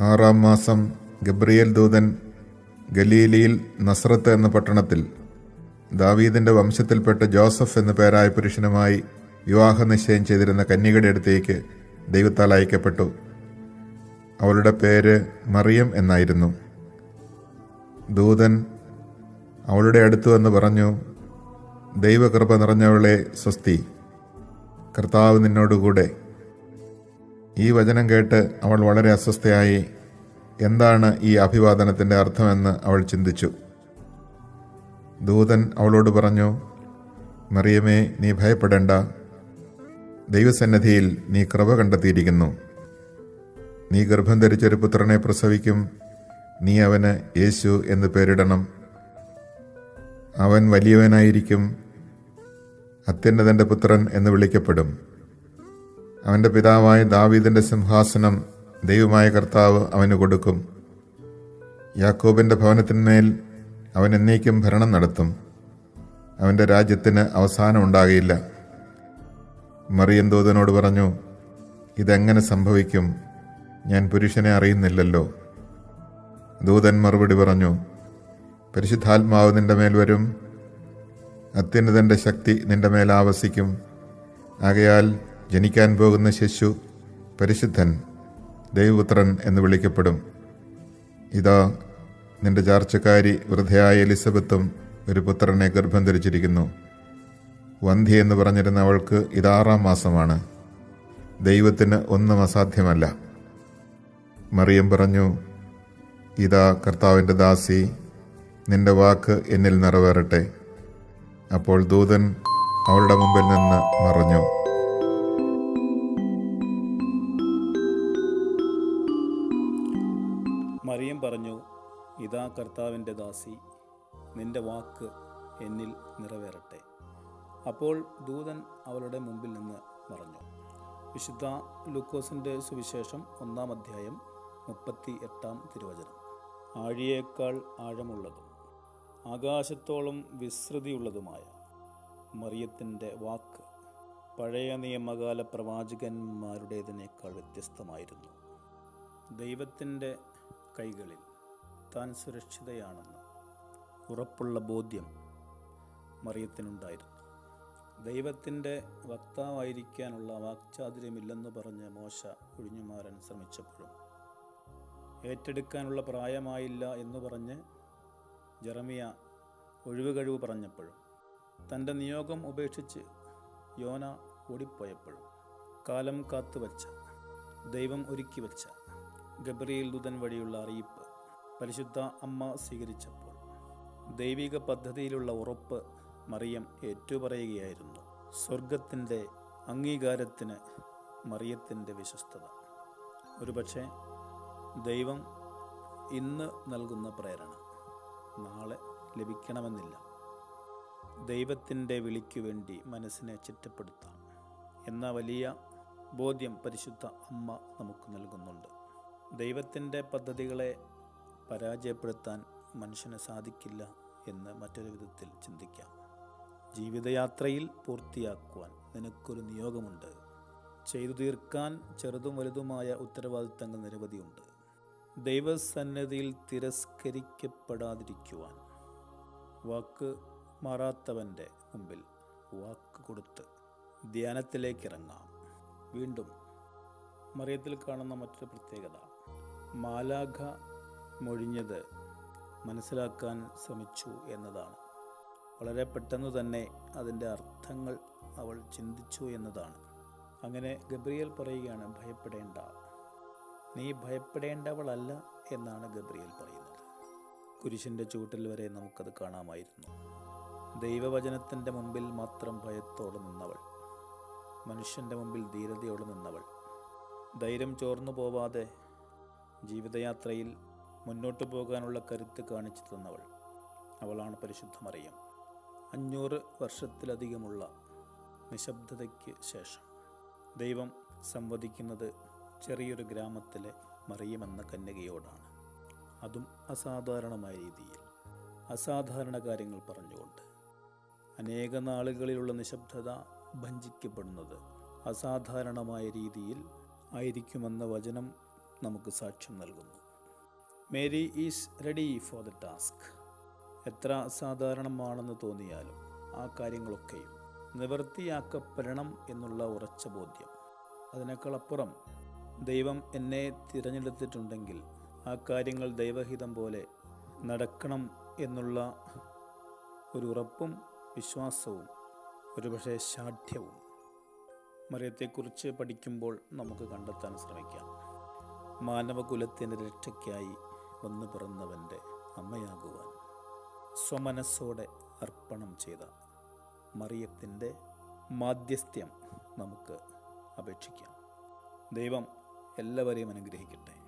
ആറാം മാസം ഗബ്രിയേൽ ദൂതൻ ഗലീലിയിൽ നസ്രത്ത് എന്ന പട്ടണത്തിൽ ദാവീദിന്റെ വംശത്തിൽപ്പെട്ട ജോസഫ് എന്ന പേരായ പുരുഷനുമായി വിവാഹ നിശ്ചയം ചെയ്തിരുന്ന കന്യകയുടെ അടുത്തേക്ക് ദൈവത്താൽ അയക്കപ്പെട്ടു. അവളുടെ പേര് മറിയം എന്നായിരുന്നു. ദൂതൻ അവളുടെ അടുത്തു എന്ന് പറഞ്ഞു ദൈവകൃപ നിറഞ്ഞവളെ സ്വസ്തി കർത്താവ് നിന്നോടുകൂടെ. ഈ വചനം കേട്ട് അവൾ വളരെ അസ്വസ്ഥയായി എന്താണ് ഈ അഭിവാദനത്തിന്റെ അർത്ഥമെന്ന് അവൾ ചിന്തിച്ചു. ദൂതൻ അവളോട് പറഞ്ഞു മറിയമേ നീ ഭയപ്പെടേണ്ട. ദൈവസന്നിധിയിൽ നീ കൃപ കണ്ടെത്തിയിരിക്കുന്നു. നീ ഗർഭം ധരിച്ചൊരു പുത്രനെ പ്രസവിക്കും. നീ അവന് യേശു എന്ന് പേരിടണം. അവൻ വലിയവനായിരിക്കും. അത്യുന്നതന്റെ പുത്രൻ എന്ന് വിളിക്കപ്പെടും. അവന്റെ പിതാവായ ദാവീദിന്റെ സിംഹാസനം ദൈവമായ കർത്താവ് അവന് കൊടുക്കും. യാക്കോബിന്റെ ഭവനത്തിന്മേൽ അവൻ എന്നേക്കും ഭരണം നടത്തും. അവന്റെ രാജ്യത്തിന് അവസാനം ഉണ്ടാകില്ല മറിയം ദൂതനോട് പറഞ്ഞു ഇതെങ്ങനെ സംഭവിക്കും? ഞാൻ പുരുഷനെ അറിയുന്നില്ലല്ലോ. ദൂതൻ മറുപടി പറഞ്ഞു പരിശുദ്ധാത്മാവ് നിന്റെ മേൽ വരും. അത്യുന്നതന്റെ ശക്തി നിന്റെ മേൽ ആവസിക്കും. ആകയാൽ ജനിക്കാൻ പോകുന്ന ശിശു പരിശുദ്ധൻ ദൈവപുത്രൻ എന്ന് വിളിക്കപ്പെടും. ഇതാ നിന്റെ ചാർച്ചക്കാരി വൃദ്ധയായ എലിസബത്തും ഒരു പുത്രനെ ഗർഭം ധരിച്ചിരിക്കുന്നു. വന്ധ്യ എന്ന് പറഞ്ഞിരുന്ന അവൾക്ക് ഇതാറാം മാസമാണ്. ദൈവത്തിന് ഒന്നും അസാധ്യമല്ല. മറിയം പറഞ്ഞു ഇതാ കർത്താവിന്റെ ദാസി നിന്റെ വാക്ക് എന്നിൽ നിറവേറട്ടെ. അപ്പോൾ ദൂതൻ അവളുടെ മുമ്പിൽ നിന്ന് മറഞ്ഞു. കർത്താവിന്റെ ദാസി നിന്റെ വാക്ക് എന്നിൽ നിറവേറട്ടെ. അപ്പോൾ ദൂതൻ അവളുടെ മുമ്പിൽ നിന്ന് മറഞ്ഞു വിശുദ്ധ ലൂക്കോസിന്റെ സുവിശേഷം ഒന്നാം അധ്യായം മുപ്പത്തി എട്ടാം തിരുവചനം. ആഴിയേക്കാൾ ആഴമുള്ളതും ആകാശത്തോളം വിസ്തൃതിയുള്ളതുമായ മറിയത്തിന്റെ വാക്ക് പഴയ നിയമകാല പ്രവാചകന്മാരുടേതിനേക്കാൾ വ്യത്യസ്തമായിരുന്നു. ദൈവത്തിന്റെ കൈകളിൽ താൻ സുരക്ഷിതയാണെന്ന് ഉറപ്പുള്ള ബോധ്യം മറിയത്തിനുണ്ടായിരുന്നു. ദൈവത്തിന്റെ വക്താവായിരിക്കാനുള്ള വാക്ചാതുര്യമില്ലെന്ന് പറഞ്ഞ് മോശ ഒഴിഞ്ഞുമാറാൻ ശ്രമിച്ചപ്പോഴും ഏറ്റെടുക്കാനുള്ള പ്രായമായില്ല എന്ന് പറഞ്ഞ് ജെറമിയ ഒഴിവുകഴിവ് പറഞ്ഞപ്പോഴും തന്റെ നിയോഗം ഉപേക്ഷിച്ച് യോന ഓടിപ്പോയപ്പോഴും കാലം കാത്തുവച്ച ദൈവം ഒരുക്കി വച്ച ഗബ്രിയേൽ ദൂതൻ വഴിയുള്ള അറിയിപ്പ് പരിശുദ്ധ അമ്മ സ്വീകരിച്ചപ്പോൾ ദൈവിക പദ്ധതിയിലുള്ള ഉറപ്പ് മറിയം ഏറ്റുപറയുകയായിരുന്നു. സ്വർഗത്തിന്റെ അംഗീകാരത്തിന് മറിയത്തിന്റെ വിശ്വസ്തത. ഒരുപക്ഷെ ദൈവം ഇന്ന് നൽകുന്ന പ്രേരണ നാളെ ലഭിക്കണമെന്നില്ല. ദൈവത്തിന്റെ വിളിക്കു വേണ്ടി മനസ്സിനെ ചിട്ടപ്പെടുത്താം എന്ന വലിയ ബോധ്യം പരിശുദ്ധ അമ്മ നമുക്ക് നൽകുന്നുണ്ട്. ദൈവത്തിന്റെ പദ്ധതികളെ പരാജയപ്പെടുത്താൻ മനുഷ്യന് സാധിക്കില്ല എന്ന് മറ്റൊരു വിധത്തിൽ ചിന്തിക്കാം. ജീവിതയാത്രയിൽ പൂർത്തിയാക്കുവാൻ നിനക്കൊരു നിയോഗമുണ്ട്. ചെയ്തു തീർക്കാൻ ചെറുതും വലുതുമായ ഉത്തരവാദിത്തങ്ങൾ നിരവധിയുണ്ട്. ദൈവസന്നിധിയിൽ തിരസ്കരിക്കപ്പെടാതിരിക്കുവാൻ വാക്ക് മാറാത്തവന്റെ മുമ്പിൽ വാക്ക് കൊടുത്ത് ധ്യാനത്തിലേക്കിറങ്ങാം. വീണ്ടും മറിയത്തിൽ കാണുന്ന മറ്റൊരു പ്രത്യേകത മാലാഖ മൊഴിഞ്ഞത് മനസ്സിലാക്കാൻ ശ്രമിച്ചു എന്നതാണ്. വളരെ പെട്ടെന്ന് തന്നെ അതിന്റെ അർത്ഥങ്ങൾ അവൾ ചിന്തിച്ചു എന്നതാണ്. അങ്ങനെ ഗബ്രിയേൽ പറയുകയാണ് ഭയപ്പെടേണ്ട. നീ ഭയപ്പെടേണ്ടവളല്ല എന്നാണ് ഗബ്രിയേൽ പറയുന്നത്. കുരിശിന്റെ ചൂട്ടിൽ വരെ നമുക്കത് കാണാമായിരുന്നു. ദൈവവചനത്തിന്റെ മുമ്പിൽ മാത്രം ഭയത്തോടെ നിന്നവൾ മനുഷ്യന്റെ മുമ്പിൽ ധീരതയോടെ നിന്നവൾ ധൈര്യം ചോർന്നു പോവാതെ ജീവിതയാത്രയിൽ മുന്നോട്ട് പോകാനുള്ള കരുത്ത് കാണിച്ചു തന്നവൾ. അവളാണ് പരിശുദ്ധ മറിയം. അഞ്ഞൂറ് വർഷത്തിലധികമുള്ള നിശബ്ദതയ്ക്ക് ശേഷം ദൈവം സംവദിക്കുന്നത് ചെറിയൊരു ഗ്രാമത്തിലെ മറിയമെന്ന കന്യകയോടാണ്. അതും അസാധാരണമായ രീതിയിൽ. അസാധാരണ കാര്യങ്ങൾ പറഞ്ഞുകൊണ്ട്. അനേക നാളുകളിലുള്ള നിശബ്ദത ഭഞ്ചിക്കപ്പെടുന്നത് അസാധാരണമായ രീതിയിൽ ആയിരിക്കുമെന്ന വചനം നമുക്ക് സാക്ഷ്യം നൽകുന്നു. Mary is ready for the task. എത്ര അസാധാരണമാണെന്ന് തോന്നിയാലും ആ കാര്യങ്ങളൊക്കെയും നിവൃത്തിയാക്കപ്പെടണം എന്നുള്ള ഉറച്ച ബോധ്യം. അതിനേക്കാളപ്പുറം ദൈവം എന്നെ തിരഞ്ഞെടുത്തിട്ടുണ്ടെങ്കിൽ ആ കാര്യങ്ങൾ ദൈവഹിതം പോലെ നടക്കണം എന്നുള്ള ഒരു ഉറപ്പും വിശ്വാസവും ഒരുപക്ഷെ ശാഠ്യവും മറിയത്തെക്കുറിച്ച് പഠിക്കുമ്പോൾ നമുക്ക് കണ്ടെത്താൻ ശ്രമിക്കാം. മാനവകുലത്തിന്റെ രക്ഷയ്ക്കായി വന്നു പിറന്നവന്റെ അമ്മയാകുവാൻ സ്വമനസ്സോടെ അർപ്പണം ചെയ്ത മറിയത്തിന്റെ മാധ്യസ്ഥ്യം നമുക്ക് അപേക്ഷിക്കാം. ദൈവം എല്ലാവരെയും അനുഗ്രഹിക്കട്ടെ.